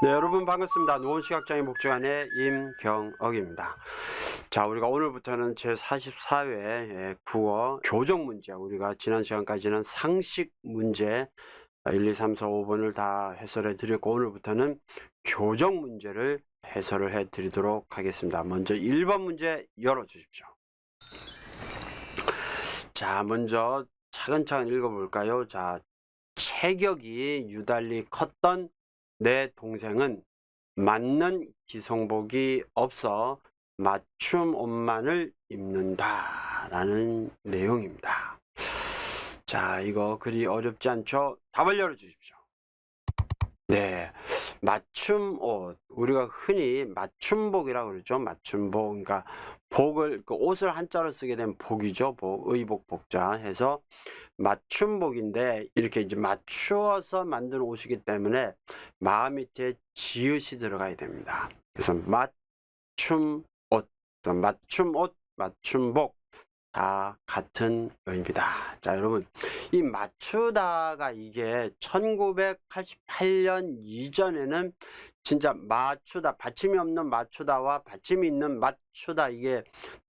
네, 여러분 반갑습니다. 노원시각장애 복지관의 임경억입니다. 자, 우리가 오늘부터는 제44회 국어 교정 문제, 우리가 지난 시간까지는 상식 문제 1, 2, 3, 4, 5번을 다 해설해 드렸고, 오늘부터는 교정 문제를 해설을 해 드리도록 하겠습니다. 먼저 1번 문제 열어 주십시오. 자, 먼저 차근차근 읽어볼까요? 자, 체격이 유달리 컸던 내 동생은 맞는 기성복이 없어 맞춤 옷만을 입는다 라는 내용입니다. 자, 이거 그리 어렵지 않죠? 답을 열어주십시오. 네, 맞춤 옷. 우리가 흔히 맞춤복이라고 그러죠. 맞춤복. 그러니까 복을, 그 옷을 한자로 쓰게 되면 복이죠. 복, 의복, 복자 해서 맞춤복인데 이렇게 이제 맞추어서 만든 옷이기 때문에 마음 밑에 지읒이 들어가야 됩니다. 그래서 맞춤 옷, 맞춤 옷, 맞춤복 다 같은 의미입니다. 자, 여러분, 이 맞추다가 이게 1988년 이전에는 진짜 맞추다, 받침이 없는 맞추다와 받침이 있는 맞추다 이게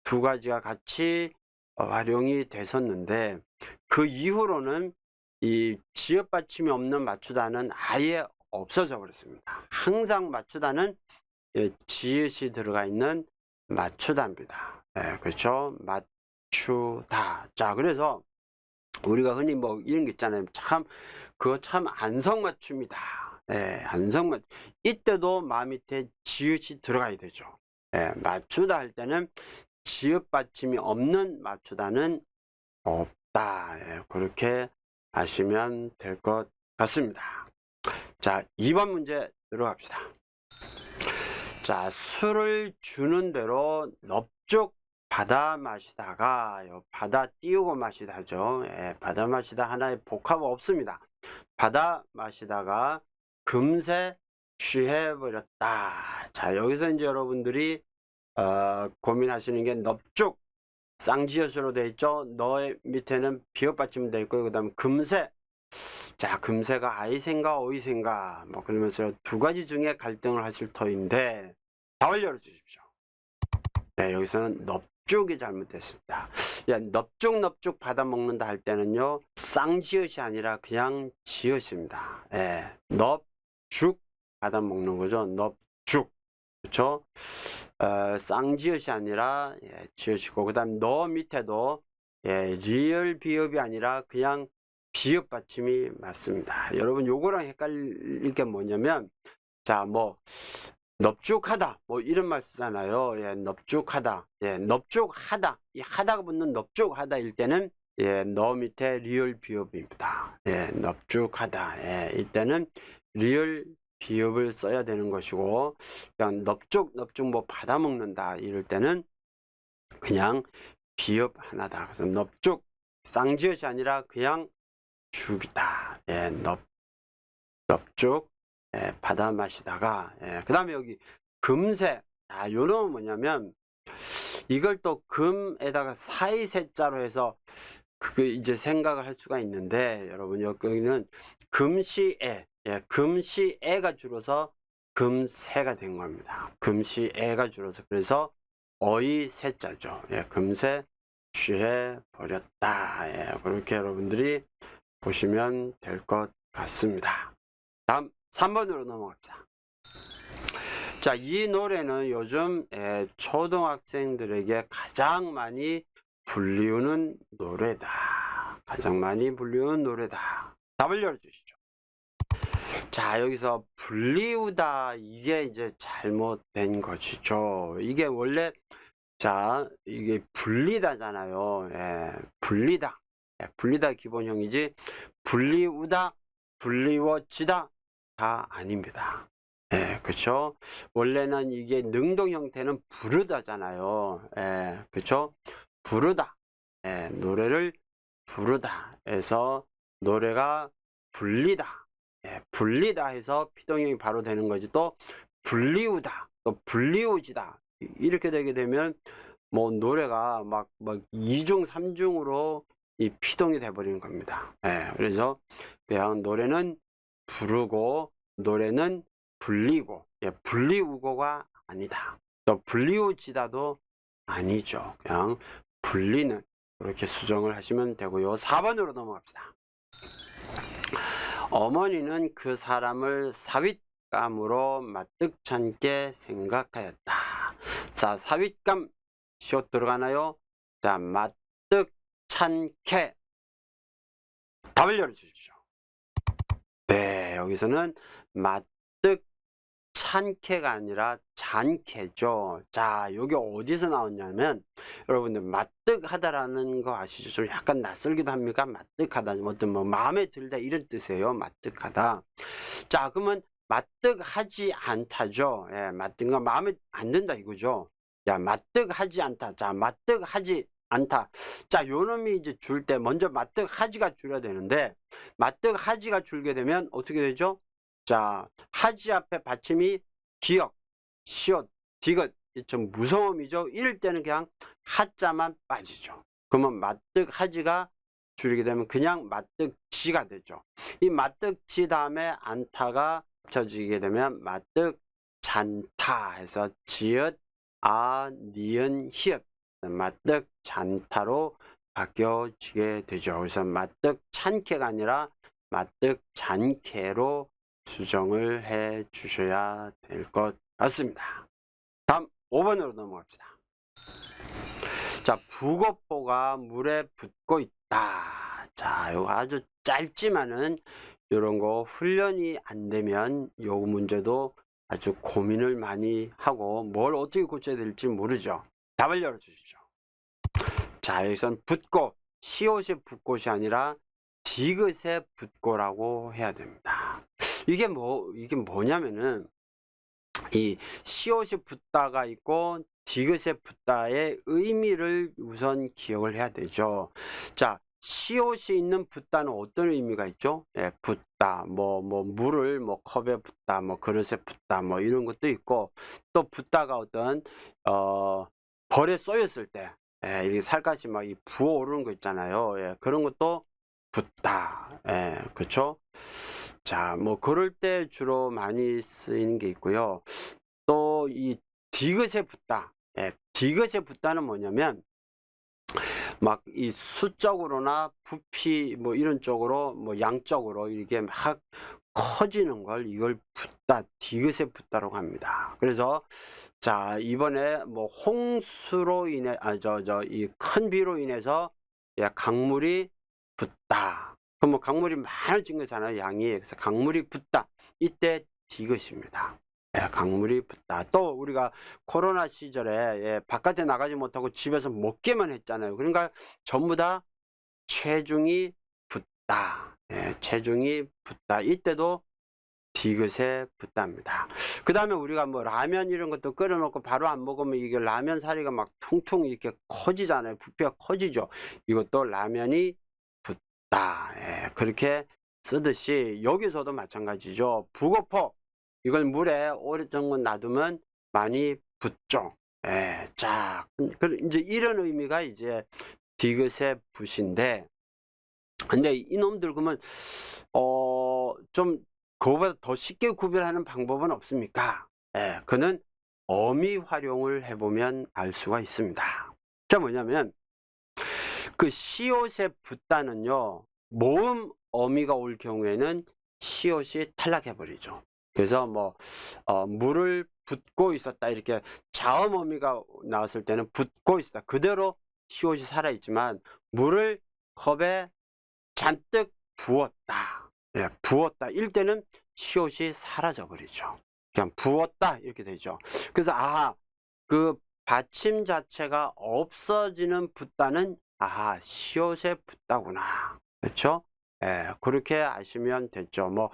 두 가지가 같이 어, 활용이 됐었는데 그 이후로는 이 지역 받침이 없는 맞추다는 아예 없어져 버렸습니다. 항상 맞추다는 예, 지읒이 들어가 있는 맞추다입니다. 예, 그렇죠? 맞추다. 자, 그래서 우리가 흔히 뭐 이런 게 있잖아요. 참 그거 참 안성맞춤이다. 예, 안성맞. 이때도 마음 밑에 지읒이 들어가야 되죠. 예, 맞추다 할 때는 지읒 받침이 없는 맞추다는 없다. 예, 그렇게 아시면 될 것 같습니다. 자, 2번 문제 들어갑시다. 자, 술을 주는 대로 넙죽 받아 마시다가 요 받아 띄우고 마시다죠. 예, 받아 마시다 하나의 복합 없습니다. 받아 마시다가 금세 취해 버렸다. 자, 여기서 이제 여러분들이 어, 고민하시는 게 넙죽 쌍지읒으로 돼 있죠. 너의 밑에는 비읍 받침 돼 있고 그다음 금세 자 금세가 아이생가 어이생가 뭐 그러면서 두 가지 중에 갈등을 하실 터인데 답을 열어주십시오. 네 여기서는 넙 죽이 잘못됐습니다. 야, 넙죽 넙죽 받아 먹는다 할 때는요 쌍지읒이 아니라 그냥 지읒입니다. 예, 넙죽 받아 먹는 거죠. 넙죽 그렇죠? 어, 쌍지읒이 아니라 예, 지읒이고 그 다음 너 밑에도 예, 리얼 비읍이 아니라 그냥 비읍 받침이 맞습니다. 여러분 요거랑 헷갈릴 게 뭐냐면 자 뭐 넙죽하다 뭐 이런 말 쓰잖아요. 예, 넙죽하다. 예, 넙죽하다. 이 하다가 붙는 넙죽하다일 때는 예, 너 밑에 리얼 비읍입니다. 예, 넙죽하다. 예, 이때는 리얼 비읍을 써야 되는 것이고 그냥 넙죽 넙죽 뭐 받아 먹는다 이럴 때는 그냥 비읍 하나다. 그래서 넙죽 쌍지읒이 아니라 그냥 죽이다. 예, 넙 넙죽 예, 받아 마시다가 예, 그다음에 여기 금세 아 요놈은 뭐냐면 이걸 또 금에다가 사이세자로 해서 그 이제 생각을 할 수가 있는데 여러분 여기는 금시에 예, 금시에가 줄어서 금세가 된 겁니다. 금시에가 줄어서 그래서 어이 세자죠. 예, 금세 취해 버렸다. 예, 그렇게 여러분들이 보시면 될 것 같습니다. 다음 3번으로 넘어갑시다. 자, 이 노래는 요즘 예, 초등학생들에게 가장 많이 불리우는 노래다. 가장 많이 불리우는 노래다. 답을 열어주시죠. 자, 여기서 불리우다 이게 이제 잘못된 것이죠. 이게 원래 자, 이게 분리다잖아요. 예, 분리다. 예, 분리다 기본형이지 불리우다, 불리워지다 다 아닙니다. 예, 그렇죠? 원래는 이게 능동 형태는 부르다잖아요. 예, 그렇죠? 부르다. 예, 노래를 부르다 해서 노래가 불리다. 예, 불리다 해서 피동형이 바로 되는 거지 또 불리우다 또 불리우지다 이렇게 되게 되면 뭐 노래가 막, 막 2중 3중으로 이 피동이 돼 버리는 겁니다 예, 그래서 그냥 노래는 부르고 노래는 불리고 예, 불리우고가 아니다. 또 불리우지다도 아니죠. 그냥 불리는 이렇게 수정을 하시면 되고요. 4번으로 넘어갑시다. 어머니는 그 사람을 사윗감으로 마뜩찮게 생각하였다. 자, 사윗감 시옷 들어가나요? 자, 마뜩찮게 답을 열어주십시오. 네, 여기서는 마뜩 찬케가 아니라 잔케죠. 자, 여기 어디서 나왔냐면 여러분들 마뜩하다라는 거 아시죠? 좀 약간 낯설기도 합니까? 마뜩하다, 어떤 뭐 마음에 들다 이런 뜻이에요. 마뜩하다. 자, 그러면 마뜩하지 않다죠. 예, 마뜩가 마음에 안 든다 이거죠. 야, 마뜩하지 않다. 자, 마뜩하지 않다. 자, 요 놈이 이제 줄 때 먼저 마뜩 하지가 줄여야 되는데 마뜩 하지가 줄게 되면 어떻게 되죠? 자, 하지 앞에 받침이 기역, 시옷, 디귿, 좀 무성음이죠. 이럴 때는 그냥 하자만 빠지죠. 그러면 마뜩 하지가 줄이게 되면 그냥 마뜩 지가 되죠. 이 마뜩 지 다음에 안타가 합쳐지게 되면 마뜩 잔타 해서 지읒, 아, 니은, 히읗 마뜩 잔타로 바뀌어지게 되죠. 그래서 마뜩 찬케가 아니라 마뜩 잔케로 수정을 해 주셔야 될 것 같습니다. 다음 5번으로 넘어갑시다. 자, 북어포가 물에 붙고 있다. 자, 이거 아주 짧지만은 이런 거 훈련이 안 되면 요 문제도 아주 고민을 많이 하고 뭘 어떻게 고쳐야 될지 모르죠. 답을 열어주시죠. 자, 여기선 붙고, 시옷이 붙고이 아니라 디귿에 붙고라고 해야 됩니다. 이게 뭐, 이게 뭐냐면은, 이 시옷이 붙다가 있고, 디귿에 붙다의 의미를 우선 기억을 해야 되죠. 자, 시옷이 있는 붙다는 어떤 의미가 있죠? 예, 붙다, 뭐, 뭐, 물을 뭐 컵에 붓다, 뭐 그릇에 붓다, 뭐 이런 것도 있고, 또 붙다가 어떤, 어, 벌에 쏘였을 때, 예, 이렇게 살갗이 막 이 부어오르는 거 있잖아요. 예, 그런 것도 붙다. 예, 그렇죠? 자, 뭐 그럴 때 주로 많이 쓰이는 게 있고요. 또 이 디귿에 붙다. 예, 디귿에 붙다는 뭐냐면 막 이 수적으로나 부피 뭐 이런 쪽으로 뭐 양쪽으로 이렇게 막 커지는 걸 이걸 붙다 디귿에 붙다라고 합니다. 그래서 자 이번에 뭐 홍수로 인해 아 저 저 이 큰 비로 인해서 예, 강물이 붙다. 그럼 뭐 강물이 많아진 거잖아요 양이 그래서 강물이 붙다 이때 디귿입니다. 예, 강물이 붙다. 또 우리가 코로나 시절에 예, 바깥에 나가지 못하고 집에서 먹기만 했잖아요. 그러니까 전부 다 체중이 붙다. 예, 체중이 붙다. 이때도 디귿에 붙답니다. 그 다음에 우리가 뭐 라면 이런 것도 끓여놓고 바로 안 먹으면 이게 라면 사리가 막 퉁퉁 이렇게 커지잖아요. 부피가 커지죠. 이것도 라면이 붙다. 예, 그렇게 쓰듯이 여기서도 마찬가지죠. 북어포 이걸 물에 오랫동안 놔두면 많이 붙죠. 예, 자, 그 이제 이런 의미가 이제 디귿의 붓인데, 근데 이놈들 그러면 어좀 그거보다 더 쉽게 구별하는 방법은 없습니까? 예, 그는 어미 활용을 해보면 알 수가 있습니다. 자, 뭐냐면 그 시옷에 붙다는요, 모음 어미가 올 경우에는 시옷이 탈락해버리죠. 그래서 뭐 어, 물을 붓고 있었다 이렇게 자음 어미가 나왔을 때는 붓고 있었다 그대로 시옷이 살아있지만 물을 컵에 잔뜩 부었다 예, 부었다 일 때는 시옷이 사라져 버리죠 그냥 부었다 이렇게 되죠 그래서 아그 받침 자체가 없어지는 붓다는 아하 시옷에 붙다구나 그렇죠 예, 그렇게 아시면 됐죠. 뭐,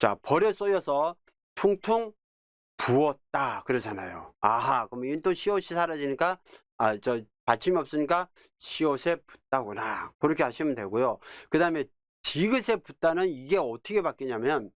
자, 벌에 쏘여서 퉁퉁 부었다. 그러잖아요. 아하, 그럼 또 시옷이 사라지니까, 아, 저, 받침이 없으니까 시옷에 붙다구나. 그렇게 하시면 되고요. 그 다음에 디귿에 붙다는 이게 어떻게 바뀌냐면,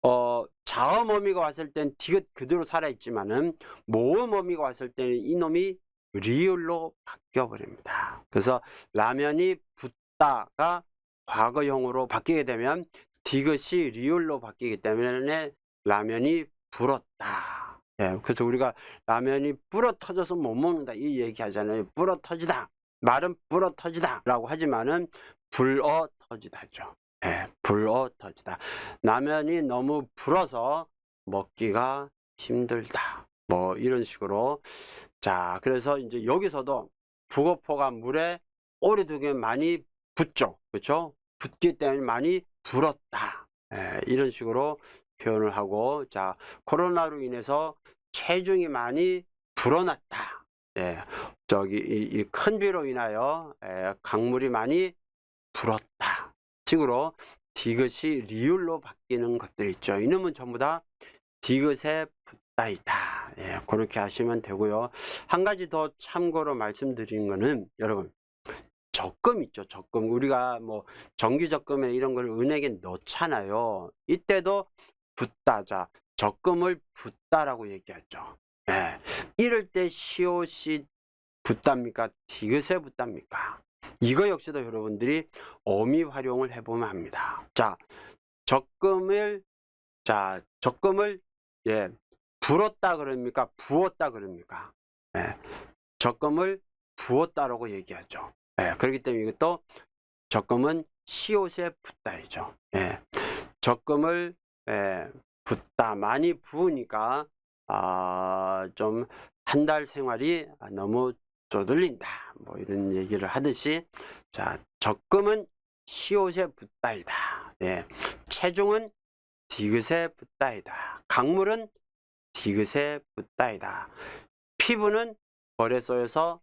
어, 자음 어미가 왔을 땐 디귿 그대로 살아있지만은, 모음 어미가 왔을 때는 이놈이 리을로 바뀌어버립니다. 그래서 라면이 붙다가 과거형으로 바뀌게 되면 디귿이 리을로 바뀌기 때문에 라면이 불었다. 예, 그래서 우리가 라면이 불어 터져서 못 먹는다 이 얘기 하잖아요. 불어 터지다. 말은 불어 터지다 라고 하지만은 불어 터지다죠. 예, 불어 터지다. 라면이 너무 불어서 먹기가 힘들다. 뭐 이런 식으로 자 그래서 이제 여기서도 북어포가 물에 오래두게 많이 붙죠. 그렇죠? 붙기 때문에 많이 불었다. 예, 이런 식으로 표현을 하고 자 코로나로 인해서 체중이 많이 불어났다. 예, 저기 이 큰 비로 인하여 예, 강물이 많이 불었다. 식으로 디귿이 리을로 바뀌는 것들 있죠. 이놈은 전부 다 디귿의 붙다이다. 예, 그렇게 하시면 되고요. 한 가지 더 참고로 말씀드린 거는 여러분 적금 있죠. 적금 우리가 뭐 정기 적금에 이런 걸 은행에 넣잖아요. 이때도 붙다자 적금을 붙다라고 얘기하죠. 예, 이럴 때 시옷이 붙답니까? 디귿에 붙답니까? 이거 역시도 여러분들이 어미 활용을 해보면 합니다. 자, 적금을 자 적금을 예 불었다 그럽니까? 부었다 그럽니까? 예, 적금을 부었다라고 얘기하죠. 예, 그렇기 때문에 이것도 적금은 시옷에 붙다이죠. 예, 적금을 예, 붓다 많이 부으니까 아, 좀 한 달 생활이 너무 쪼들린다. 뭐 이런 얘기를 하듯이 자 적금은 시옷에 붙다이다. 예, 체중은 디귿에 붙다이다. 강물은 디귿에 붙다이다. 피부는 쏘여서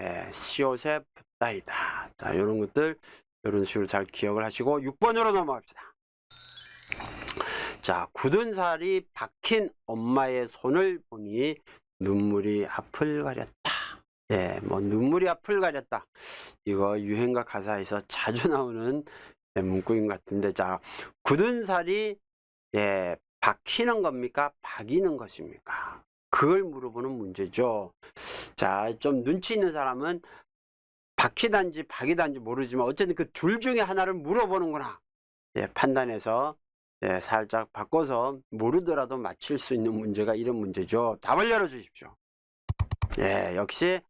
예, 시옷에 붙다이다. 자, 이런 것들 이런 식으로 잘 기억을 하시고 6번으로 넘어갑시다. 자, 굳은 살이 박힌 엄마의 손을 보니 눈물이 앞을 가렸다. 예, 뭐 눈물이 앞을 가렸다. 이거 유행가 가사에서 자주 나오는 예, 문구인 것 같은데, 자, 굳은 살이 예, 박히는 겁니까? 박이는 것입니까? 그걸 물어보는 문제죠. 자, 좀 눈치 있는 사람은 박히단지 박이단지 모르지만 어쨌든 그 둘 중에 하나를 물어보는구나. 예, 판단해서 예, 살짝 바꿔서 모르더라도 맞힐 수 있는 문제가 이런 문제죠. 답을 열어주십시오. 예, 역시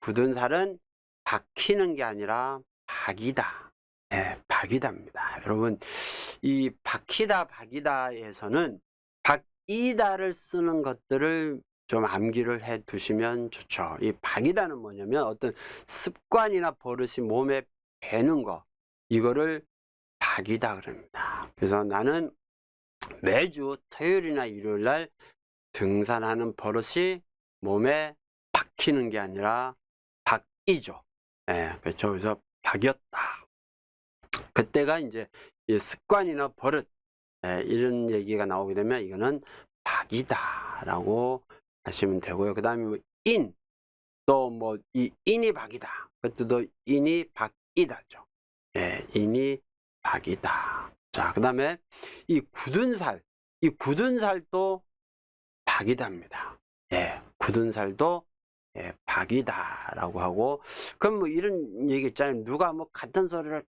굳은 살은 박히는 게 아니라 박이다. 예, 박이다입니다. 여러분, 이 박히다, 박이다에서는 박이다를 쓰는 것들을 좀 암기를 해 두시면 좋죠. 이 박이다는 뭐냐면 어떤 습관이나 버릇이 몸에 배는 거, 이거를 박이다 그럽니다. 그래서 나는 매주 토요일이나 일요일 날 등산하는 버릇이 몸에 박히는 게 아니라 박이죠. 예, 그렇죠. 그래서 박이었다. 그때가 이제 이 습관이나 버릇 예, 이런 얘기가 나오게 되면 이거는 박이다라고 하시면 되고요. 그 다음에 뭐 인, 또 뭐 이 인이 박이다. 그것도 인이 박이다죠. 예, 인이 박이다. 자, 그 다음에 이 굳은 살, 이 굳은 살도 박이다입니다. 예, 굳은 살도 예, 박이다라고 하고, 그럼 뭐 이런 얘기 있잖아요. 누가 뭐 같은 소리를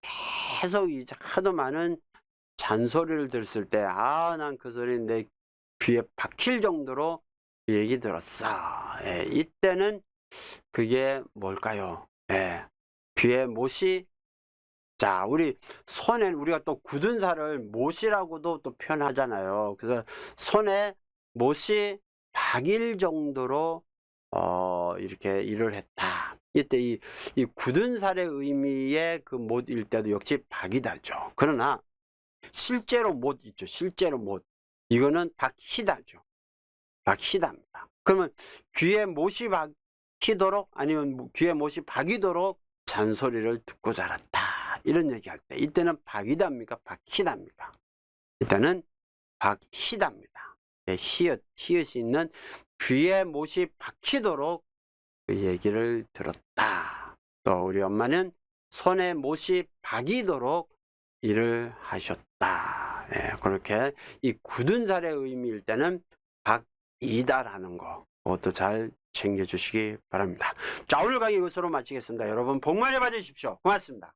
계속 이제 하도 많은 잔소리를 들었을 때, 아, 난 그 소리 내 귀에 박힐 정도로 얘기 들었어. 예, 이때는 그게 뭘까요? 예, 귀에 못이 자, 우리 손에 우리가 또 굳은 살을 못이라고도 또 표현하잖아요. 그래서 손에 못이 박일 정도로 어, 이렇게 일을 했다. 이때 이, 이 굳은 살의 의미의 그 못일 때도 역시 박이 다죠. 그러나 실제로 못 있죠. 실제로 못. 이거는 박히다죠. 박히다입니다. 그러면 귀에 못이 박히도록 아니면 뭐 귀에 못이 박이도록 잔소리를 듣고 자랐다. 이런 얘기 할 때 이때는 박이답니까? 박히답니까? 이때는 박히답니다. 예, 히읗, 히읗이 있는 귀에 못이 박히도록 그 얘기를 들었다. 또 우리 엄마는 손에 못이 박이도록 일을 하셨다. 예, 그렇게 이 굳은 살의 의미일 때는 박이다라는 거 그것도 잘 챙겨주시기 바랍니다. 자 오늘 강의 이것으로 마치겠습니다. 여러분 복 많이 받으십시오. 고맙습니다.